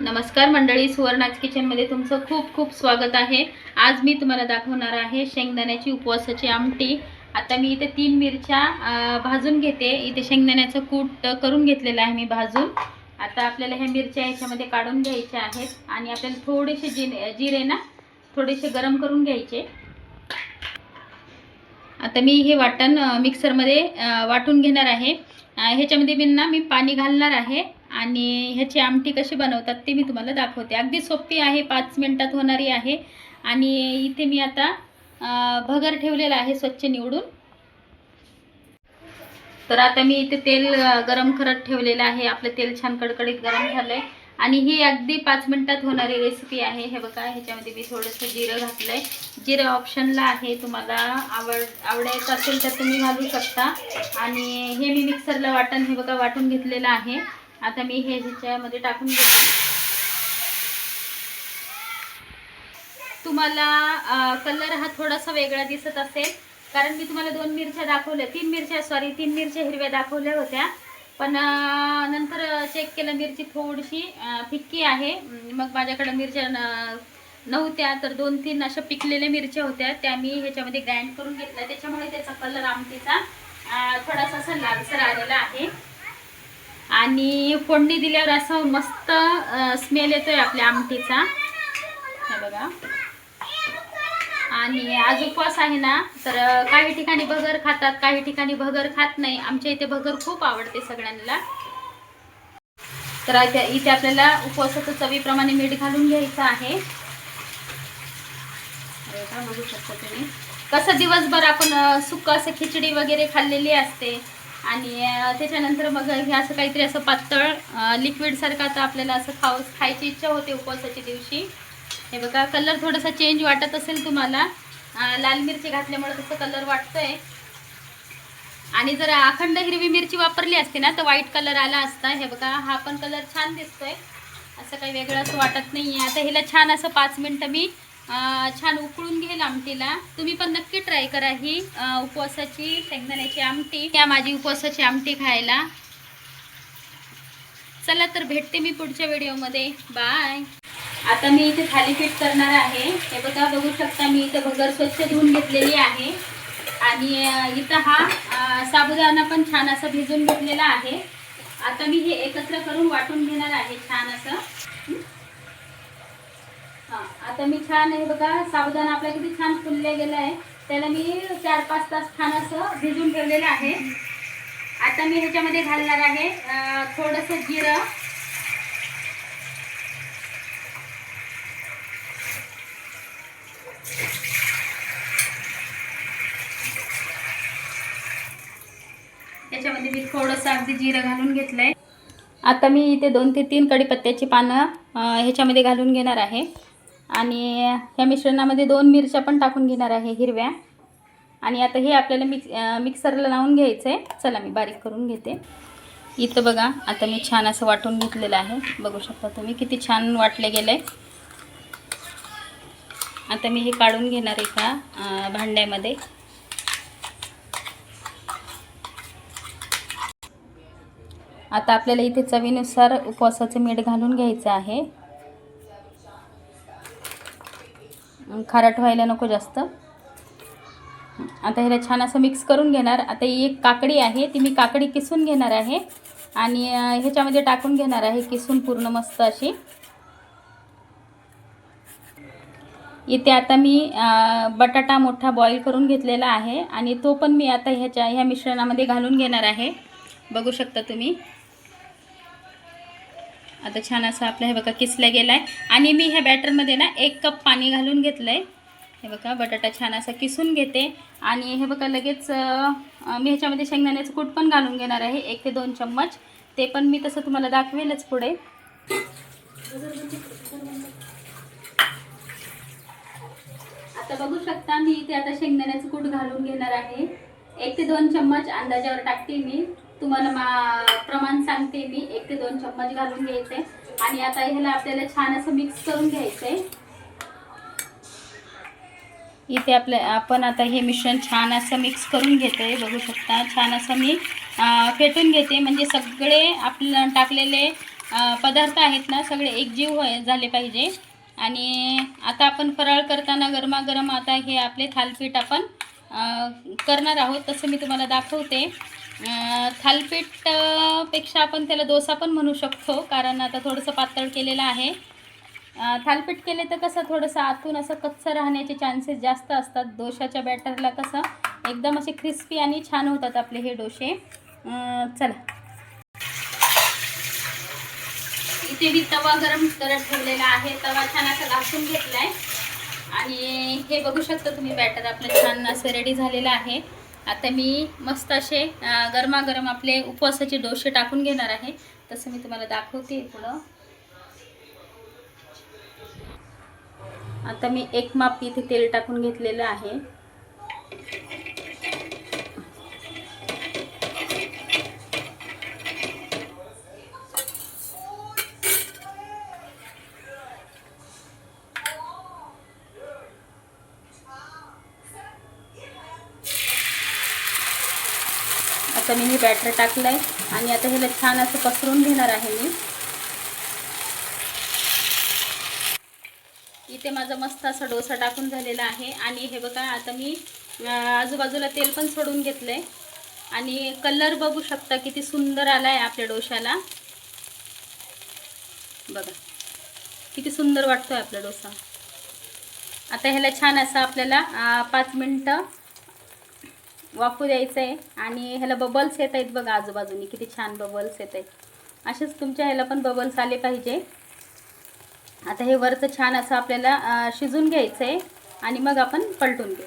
नमस्कार मंडळी सुवर्णाज किचनमध्ये तुमचं खूप खूप स्वागत आहे. आज मी तुम्हाला दाखवणार आहे शेंगदाण्याची उपवासाची आमटी. आता मी इथे तीन मिरच्या भाजून घेते. इथे शेंगदाण्याचं कूट करून घेतलेलं आहे मी भाजून. आता आपल्याला ह्या मिरच्या ह्याच्यामध्ये काढून घ्यायच्या आहेत. आणि आपल्याला थोडेसे जिरे जिरे ना थोडेसे गरम करून घ्यायचे. आता मी हे वाटण मिक्सरमध्ये वाटून घेणार आहे. ह्याच्यामध्ये मी ना मी पाणी घालणार आहे. आणि ह्याची आमटी कशी बनवतात ते मी तुम्हाला दाखवते. अगदी सोपी आहे पाच मिनटात होणारी आहे. आणि इथे मी आता भगर ठेवलेला आहे स्वच्छ निवडून. तर आता मी इथे तेल गरम करत ठेवलेलं आहे. आपलं तेल छान कडकडीत गरम झालं आहे आणि ही अगदी पाच मिनटात होणारी रेसिपी आहे. हे बघा ह्याच्यामध्ये मी थोडंसं जिरं घातलं आहे जिरं ऑप्शनला आहे तुम्हाला आवड आवडायचं असेल तर तुम्ही घालू शकता. आणि हे मी मिक्सरला वाटण हे बघा वाटून घेतलेलं आहे. आता मी हे ह्याच्यामध्ये टाकून घेते. तुम्हाला कलर हा थोडासा वेगळा दिसत असेल. कारण मी तुम्हाला दोन मिरच्या दाखवल्या. तीन मिरच्या सॉरी तीन मिरच्या हिरव्या दाखवल्या होत्या. पण नंतर चेक केलं मिरची थोडीशी फिक्की आहे. मग माझ्याकडं मिरच्या न- नव्हत्या. तर दोन तीन अशा पिकलेल्या मिरच्या होत्या. त्या मी ह्याच्यामध्ये ग्राइंड करून घेतल्या. त्याच्यामुळे त्याचा कलर आमटीचा थोडासा असा लालसर आलेला आहे. आणि फोडणी दिल्यावर असं मस्त स्मेल येतोय आपल्या आमटीचा. हे बघा. आणि आज उपवास आहे ना तर काही ठिकाणी भगर खातात काही ठिकाणी भगर खात नाही. आमच्या इथे भगर खूप आवडते सगळ्यांना. तर इथे इथे आपल्याला उपवासाचं चवीप्रमाणे मीठ घालून घ्यायचं आहे. बघू शकता तुम्ही. कसं दिवसभर आपण अ, सुक्क असं खिचडी वगैरे खाल्लेली असते. आणि त्याच्यानंतर मग हे असं काहीतरी असं पातळ लिक्विडसारखं आता आपल्याला असं खाऊ खायची इच्छा होते उपवासाच्या दिवशी. हे बघा कलर थोडासा चेंज वाटत असेल तुम्हाला. लाल मिरची घातल्यामुळे तसं कलर वाटतोय. आणि जर अखंड हिरवी मिरची वापरली असते ना तर व्हाईट कलर आला असता. हे बघा हा पण कलर छान दिसतोय. असं काही वेगळं असं वाटत नाही आहे आता ह्याला छान असं पाच मिनटं मी छान उकळून घेईल आमटीला. तुम्ही पण नक्की ट्राय करा ही उपवासाची शेंगदाण्याची आमटी. या माझी उपवासाची आमटी खायला. चला तर भेटते मी पुढच्या व्हिडिओमध्ये. बाय आता मी इथे थालीपीठ करणार आहे. हे बघा बघू शकता मी इथं भगर स्वच्छ धुवून घेतलेली आहे. आणि इथं हा साबुदाणा पण छान असं भिजून घेतलेला आहे. आता मी हे एकत्र करून वाटून घेणार आहे छान असं. हां आता मी छान आहे बघा साबुदाणा आपला किती छान फुलले गेला आहे. त्याला मी चार पाच तास छान असं भिजून ठेवलेलं आहे. आता मी ह्याच्यामध्ये घालणार आहे थोडंसं जिरं. त्याच्यामध्ये मी थोडंसं अगदी जिरं घालून घेतलंय. आता मी इथे दोन ते तीन कडीपत्त्याची पानं ह्याच्यामध्ये घालून घेणार आहे. आणि ह्या मिश्रणामध्ये दोन मिरच्या पण टाकून घेणार आहे हिरव्या. आणि आता हे आपल्याला मिक्स मिक्सरला लावून घ्यायचं आहे चला मी बारीक करून घेते. इथं बघा आता मी छान असं वाटून घेतलेलं आहे. बघू शकता तुम्ही किती छान वाटले गेलं आहे आता मी हे काढून घेणार आहे का भांड्यामध्ये. आता आपल्याला इथे चवीनुसार उपवासाचं मीठ घालून घ्यायचं आहे. खारट व्हायला नको जास्त. आता ह्याला छान असं मिक्स करून घेणार. आता ही एक काकडी आहे ती मी काकडी किसून घेणार आहे. आणि ह्याच्यामध्ये टाकून घेणार आहे किसून पूर्ण मस्त अशी. इथे आता मी बटाटा मोठा बॉईल करून घेतलेला आहे. आणि तो पण मी आता ह्याच्या ह्या मिश्रणामध्ये घालून घेणार आहे. बघू शकता तुम्ही. आता छान असं आपलं हे बघा किसला गेला आहे आणि मी ह्या बॅटरमध्ये ना एक कप पाणी घालून घेतलं आहे हे बघा बटाटा छान असा किसून घेते. आणि हे बघा लगेच मी ह्याच्यामध्ये शेंगदाण्याचं कूट पण घालून घेणार आहे. एक ते दोन चम्मच. ते पण मी तसं तुम्हाला दाखवेलच पुढे. आता बघू शकता मी इथे आता शेंगदाण्याचं कूट घालून घेणार आहे. एक ते दोन चम्मच अंदाजावर टाकते मी. तुम्हाला मा प्रमाण सांगते मी. एक ते दोन चम्मच घालून घ्यायचे. आणि आता ह्याला आपल्याला छान असं मिक्स करून घ्यायचंय इथे आपल्या आपण आता हे मिश्रण छान असं मिक्स करून घेते. बघू शकता छान असं मी फेटून घेते. म्हणजे सगळे आपलं टाकलेले पदार्थ आहेत ना सगळे एकजीव होय झाले पाहिजे. आणि आता आपण फराळ करताना गरमागरम आता हे आपले थालपीठ आपण करणार आहोत. तसं मी तुम्हाला दाखवते. थालपीठपेक्षा आपण त्याला डोसा पण म्हणू शकतो कारण आता थोडंसं पातळ केलेलं आहे. थालपीठ केले तर कसं थोडंसं आतून असं कच्चं राहण्याचे चान्सेस जास्त असतात. डोशाच्या बॅटरला कसं एकदम असे क्रिस्पी आणि छान होतात आपले हे डोसे. चला. इथे मी तवा गरम करत ठेवलेला आहे. तवा छान असा घासून घेतला आहे आणि हे बघू शकता तुम्ही बॅटर आपलं छान असं रेडी झालेलं आहे. आता मी मस्त असे गरमागरम आपले उपवासाचे डोसे टाकून घेणार आहे. तसं मी तुम्हाला दाखवते पुढं. आता मी एक माप इथे तेल टाकून घेतलेलं आहे. आता मी हे बॅटर टाकलं आहे आणि आता ह्याला छान असं पसरून घेणार आहे मी. इथे माझा मस्त असा डोसा टाकून झालेला आहे. आणि हे बघा आता मी आजूबाजूला तेल पण सोडून घेतलं आहे आणि कलर बघू शकता किती सुंदर आला आहे आपल्या डोशाला बघा किती सुंदर वाटतो आहे आपला डोसा. आता ह्याला छान असा आपल्याला पाच मिनटं वाफू द्यायचं आहे आणि ह्याला बबल्स येत आहेत बघा आजूबाजूनी. किती छान बबल्स येत आहेत. असेच तुमच्या ह्याला पण बबल्स आले पाहिजे. आता हे वरचं छान असं आपल्याला शिजून घ्यायचं आहे आणि मग आपण पलटून घेऊ.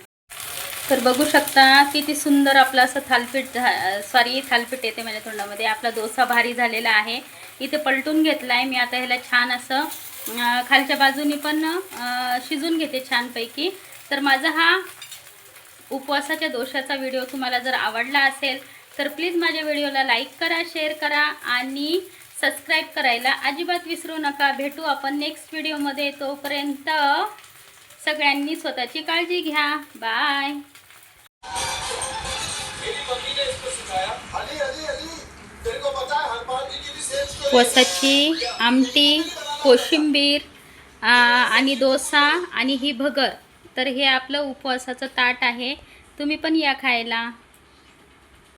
तर बघू शकता किती सुंदर आपलं असं थालपीठ सॉरी थालपीठ येते माझ्या तोंडामध्ये. आपला डोसा भारी झालेला आहे. इथे पलटून घेतला आहे मी आता ह्याला छान असं खालच्या बाजूनी पण शिजून घेते छानपैकी. तर माझा हा उपवासाच्या दोषाचा व्हिडिओ तुम्हाला जर आवडला असेल तर प्लीज माझ्या व्हिडिओला लाईक करा शेअर करा आणि सबस्क्राईब करायला अजिबात विसरू नका. भेटू आपण नेक्स्ट व्हिडिओमध्ये तोपर्यंत सगळ्यांनी स्वतःची काळजी घ्या. बाय अली उपवासाची आमटी कोशिंबीर आणि डोसा आणि ही भगर. तर हे आपलं उपवासाचं ताट आहे. तुम्ही पण या खायला.